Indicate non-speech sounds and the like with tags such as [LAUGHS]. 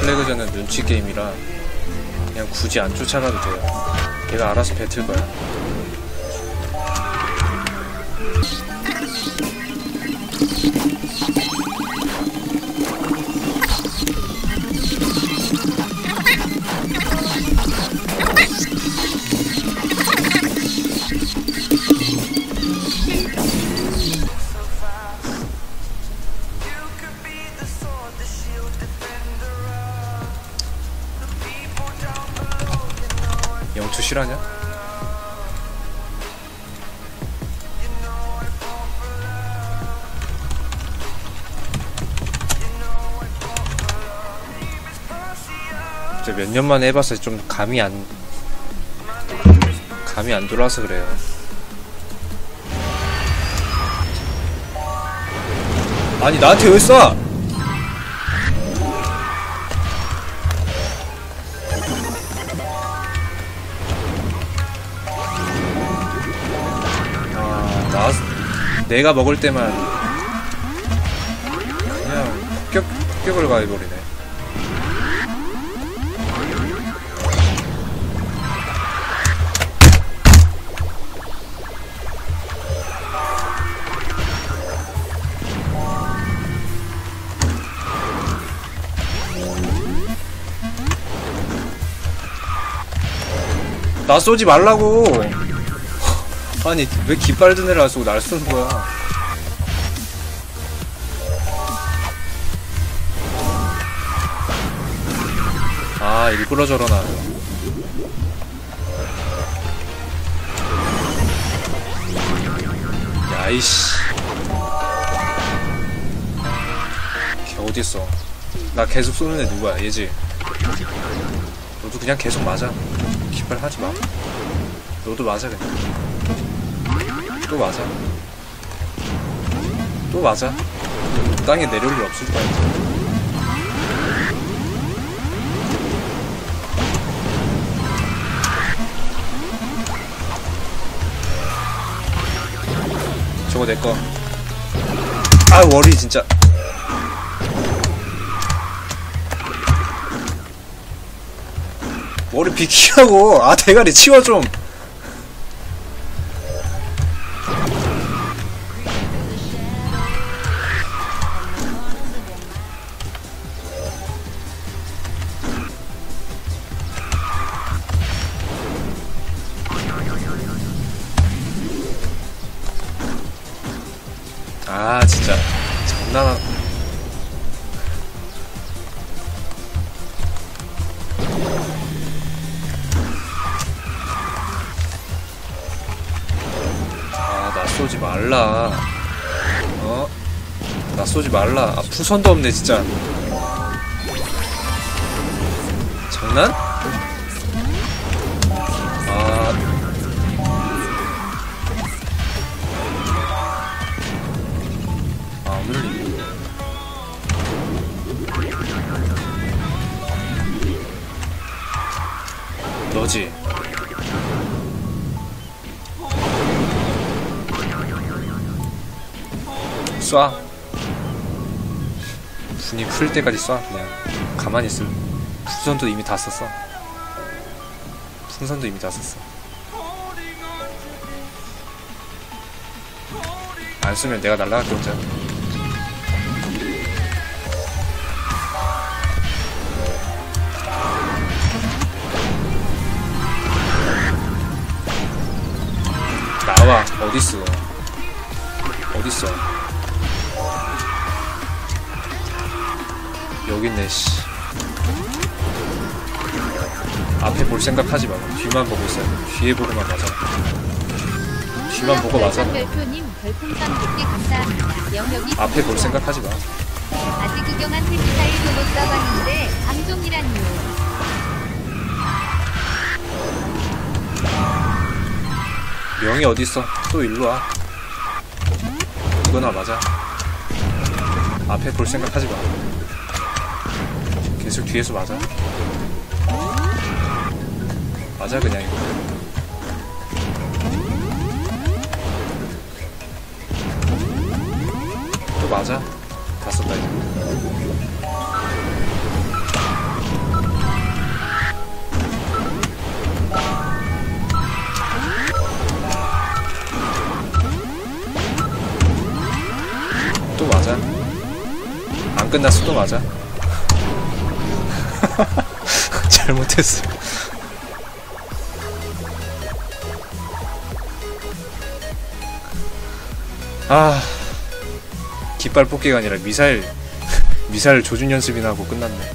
플래그전은 눈치 게임이라 그냥 굳이 안 쫓아가도 돼요. 얘가 알아서 뱉을 거야. 영투? 이제 몇년 만에 해봐서 좀 감이 안 감이 안 돌아와서 그래요. 아니 나한테 왜 쏴? 내가 먹을 때만 그냥 격 격을 가해버리네. 나 쏘지 말라고. 아니 왜 깃발 든 애를 안 쏘고 날 쏘는 거야? 아 일부러 저러나. 야이씨. 걔 어딨어? 나 계속 쏘는 애 누구야? 얘지. 너도 그냥 계속 맞아. 깃발 하지 마. 너도 맞아 그냥. 또 맞아. 또 맞아. 땅에 내려올 일 없을 거야. 이제. 저거 내 거. 아 워리 진짜. 머리 비키라고. 아 대가리 치워 좀. 아 진짜. 장난하 아나 쏘지 말라. 어? 나 쏘지 말라. 아 풍선도 없네 진짜. 장난? 아 아, 너지? 쏴. 분이 풀 때까지 쏴, 그냥. 가만히 있을. 풍선도 이미 다 썼어. 풍선도 이미 다 썼어. 안 쓰면 내가 날라갈게 혼자. 나와. 어딨어? 어딨어? 여기 있네 씨. 앞에 볼 생각하지 말고 뒤만 보고 있어요 뒤에 보고만 맞아. 뒤만 보고 맞아. 별표님 별풍선 100개 감사합니다. 영역이 앞에 볼 생각하지 마. 아직 구경한 못써 명이 어딨어? 또 일로와. 이거나 맞아. 앞에 볼 생각하지 마. 계속 뒤에서 맞아. 맞아 그냥 이거. 또 맞아 안 끝났어 또 맞아. [LAUGHS] 잘못했어. 아 깃발 뽑기가 아니라 미사일 [LAUGHS] 미사일 조준 연습이나 하고 끝났네